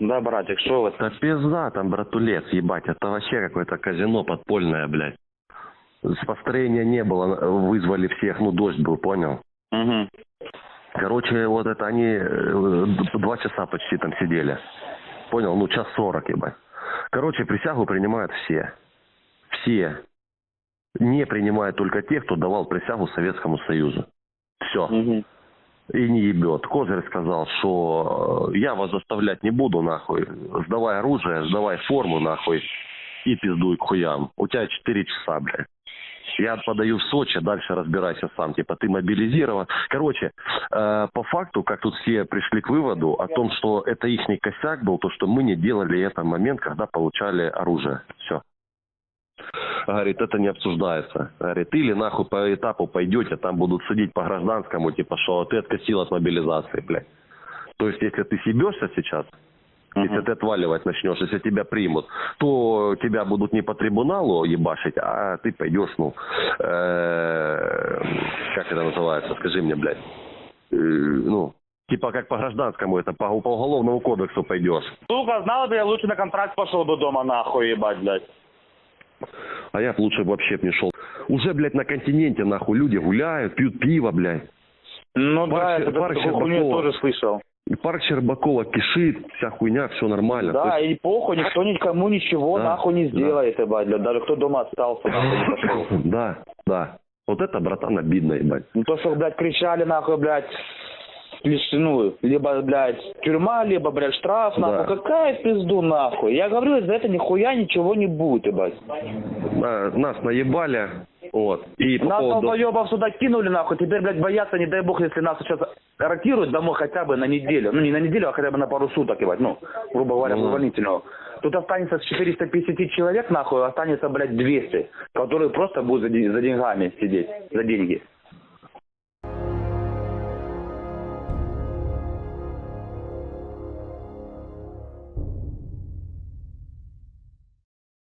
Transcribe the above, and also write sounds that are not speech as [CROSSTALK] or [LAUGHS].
Да, братик, что вот? Да пизда там, братулец, ебать, это вообще какое-то казино подпольное, блядь. С построения не было, вызвали всех, ну дождь был, понял? Угу. Короче, вот это они э, два часа почти там сидели. Понял? Ну, час сорок, ебать. Короче, присягу принимают все. Все. Не принимают только те, кто давал присягу Советскому Союзу. Все. Угу. И не ебет. Козырь сказал, что э, я вас заставлять не буду, нахуй. Сдавай оружие, сдавай форму, нахуй. И пиздуй к хуям. У тебя 4 часа, блядь. Я подаю в Сочи, дальше разбирайся сам. Типа ты мобилизирован. Короче, э, по факту, как тут все пришли к выводу о том, что это их косяк был, то, что мы не делали это момент, когда получали оружие. Все. Говорит, это не обсуждается. Говорит, или нахуй по этапу пойдете, там будут судить по гражданскому, типа, что ты откосил от мобилизации, блядь. То есть, если ты съебешься сейчас, если ты отваливать начнешь, если тебя примут, то тебя будут не по трибуналу ебашить, а ты пойдешь, ну, э, как это называется, скажи мне, блядь, Э, ну, типа как по гражданскому, это по, по уголовному кодексу пойдешь. Сука, знал бы я лучше на контракт пошел бы дома нахуй, ебать, блядь. А я б лучше вообще б не шел. Уже, блядь, на континенте, нахуй, люди гуляют, пьют пиво, блядь. Ну Парк да, это парк Щербакова. тоже слышал. И парк Щербакова кишит, вся хуйня, все нормально. Да, есть- и похуй, никто никому ничего Да, нахуй не да. сделает, ебать, блядь. Даже кто дома остался, нахуй не пошел. [LAUGHS] Да, да. Вот это, братан, обидно, ебать. Ну то, что, блядь, кричали, нахуй, блядь, лишь, ну, либо, блядь, тюрьма, либо, блядь, штраф, Да. нахуй. Какая пизду, нахуй? Я говорю, за это нихуя ничего не будет, ебать. А, Нас наебали, вот. И по Нас поводу... долбоебов сюда кинули, нахуй. Теперь, блядь, боятся, не дай бог, если нас сейчас ротируют домой хотя бы на неделю. Ну, не на неделю, а хотя бы на пару суток, ебать. Ну, грубо говоря, увольнительного. Тут останется с 450 человек, нахуй, останется, блядь, 200, которые просто будут за, ден- за деньгами сидеть, за деньги.